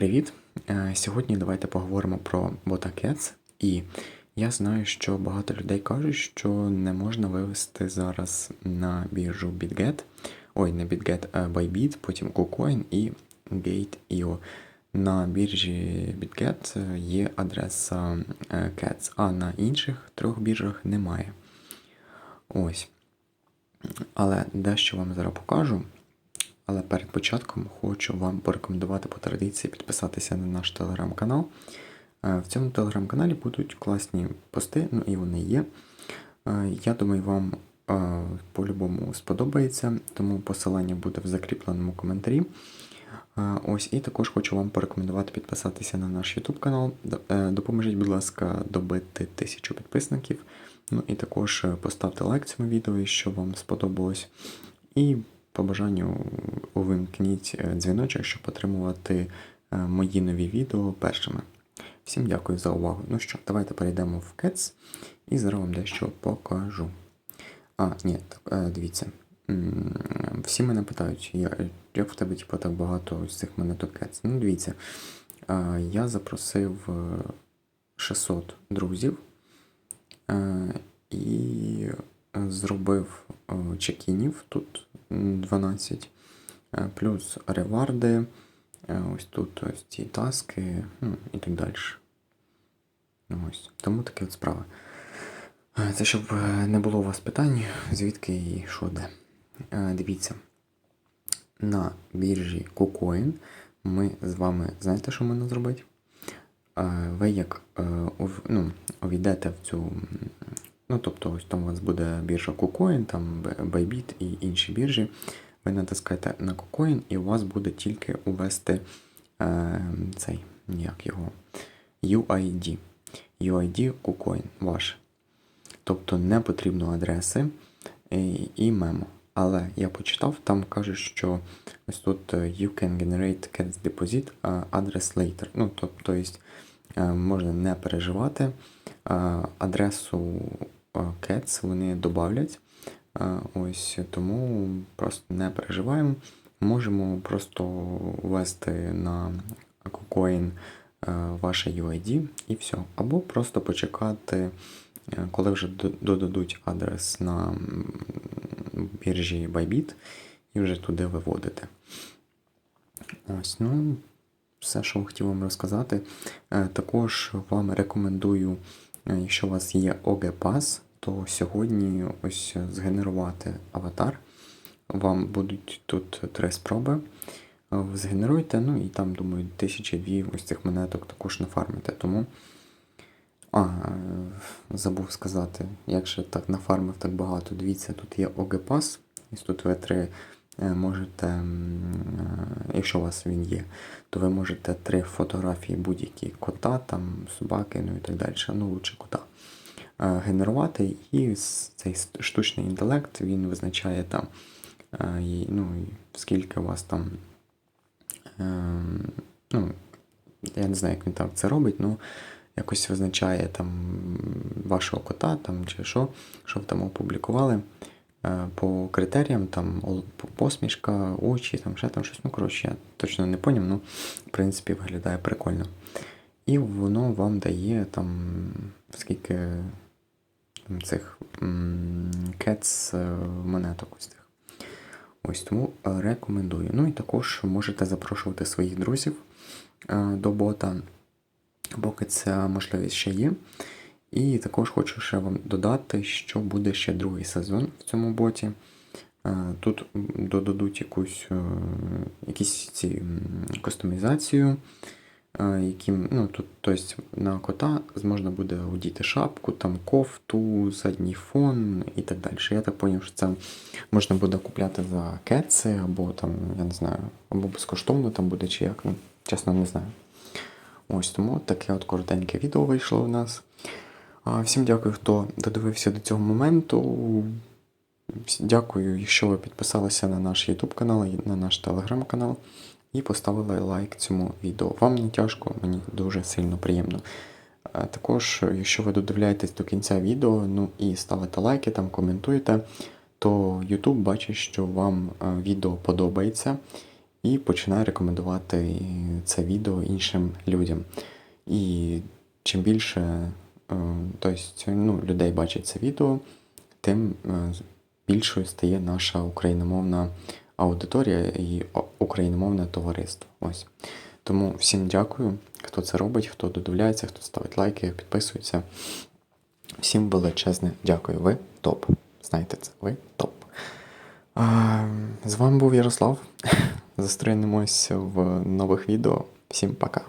Привіт! Е, Сьогодні давайте поговоримо про бота Cats. І я знаю, що багато людей кажуть, що не можна вивести зараз на біржу BitGet. Ой, не BitGet, а Bybit, потім KuCoin і Gate.io. На біржі BitGet є адреса е, Cats, а на інших трьох біржах немає. Ось. Але дещо вам зараз покажу. Але перед початком хочу вам порекомендувати по традиції підписатися на наш телеграм-канал. Е, В цьому телеграм-каналі будуть класні пости, ну і вони є. Е, Я думаю, вам е, по-любому сподобається, тому посилання буде в закріпленому коментарі. Ось і також хочу вам порекомендувати підписатися на наш YouTube канал. Допоможіть, будь ласка, добити тисячу підписників. Ну і також поставте лайк цьому відео, якщо вам сподобалось. І по бажанню увімкніть е, дзвіночок, щоб отримувати е, мої нові відео першими. Всім дякую за увагу. Ну що, давайте перейдемо в Cats і зараз вам дещо покажу. А, ні, е, дивіться. Всі мене питають, як в тебе типу, так багато ось цих монеток Cats. Ну, дивіться, я запросив е, 600 друзів і зробив чекінів тут 12, е, плюс реварди, е, ось тут ось ці таски, ну і так далі. Ось. Тому такі от справи. Е, Це щоб не було у вас питань, звідки і що де. Дивіться. На біржі KuCoin ми з вами знаєте, що можна зробити? Ви як ну, увійдете в цю. Ну, тобто, ось там у вас буде біржа KuCoin, там Bybit і інші біржі. Ви натискаєте на KuCoin, і у вас буде тільки увести е, цей, як його, UID. UID KuCoin ваш. Тобто не потрібно адреси і, і мемо. Але я почитав, там кажуть, що ось тут е, you can generate cats deposit uh, address later. Ну, тобто, е, можна не переживати. Е, Адресу е, cats вони додавлять. Ось тому просто не переживаємо. Можемо просто ввести на KuCoin е, ваше UID і все. Або просто почекати, е, коли вже додадуть адрес на біржі Bybit і вже туди виводити. Ось, ну, все, що хотів вам розказати. Е, Також вам рекомендую, якщо у вас є OG Pass, то сьогодні ось згенерувати аватар. Вам будуть тут три спроби. Е, Згенеруйте, ну і там, думаю, тисячі дві ось цих монеток також нафармите. Тому. А, е, забув сказати, як же так нафармив так багато. Дивіться, тут є OG Pass, і тут ви три е, можете, е, якщо у вас він є, то ви можете три фотографії будь-які кота, там, собаки, ну і так далі, ну лучше кота. е, Генерувати, і цей штучний інтелект він визначає там, е, ну, скільки у вас там. ну, я не знаю, як він там це робить, ну якось визначає там вашого кота там, чи що, що ви там опублікували. Е, По критеріям, там посмішка, очі, там ще там щось. Ну, коротше, я точно не поняв, ну, в принципі, виглядає прикольно. І воно вам дає там скільки цих кец монеток ось цих. Ось тому е, рекомендую. Ну і також можете запрошувати своїх друзів е, до бота, поки ця можливість ще є. І також хочу ще вам додати, що буде ще другий сезон в цьому боті. Е, Тут додадуть якусь е, якісь ці кастомізацію, е, яким, ну, тут, тобто на кота можна буде одіти шапку, там кофту, задній фон і так далі. Я так зрозумів, що це можна буде купляти за кеци, або там, я не знаю, або безкоштовно там буде, чи як, ну, чесно, не знаю. Ось тому таке от коротеньке відео вийшло у нас. Всім дякую, хто додивився до цього моменту. Дякую, якщо ви підписалися на наш YouTube канал на наш Telegram канал і поставили лайк цьому відео. Вам не тяжко, мені дуже сильно приємно. Також, якщо ви додивляєтесь до кінця відео, ну і ставите лайки, там коментуєте, то YouTube бачить, що вам відео подобається і починає рекомендувати це відео іншим людям. І чим більше тобто, ну, людей бачить це відео, тим е, більшою стає наша україномовна аудиторія і україномовне товариство. Ось. Тому всім дякую, хто це робить, хто додивляється, хто ставить лайки, підписується. Всім величезне дякую. Ви топ. Знаєте це, ви топ. А, з вами був Ярослав. Зустрінемось в нових відео. Всім пока.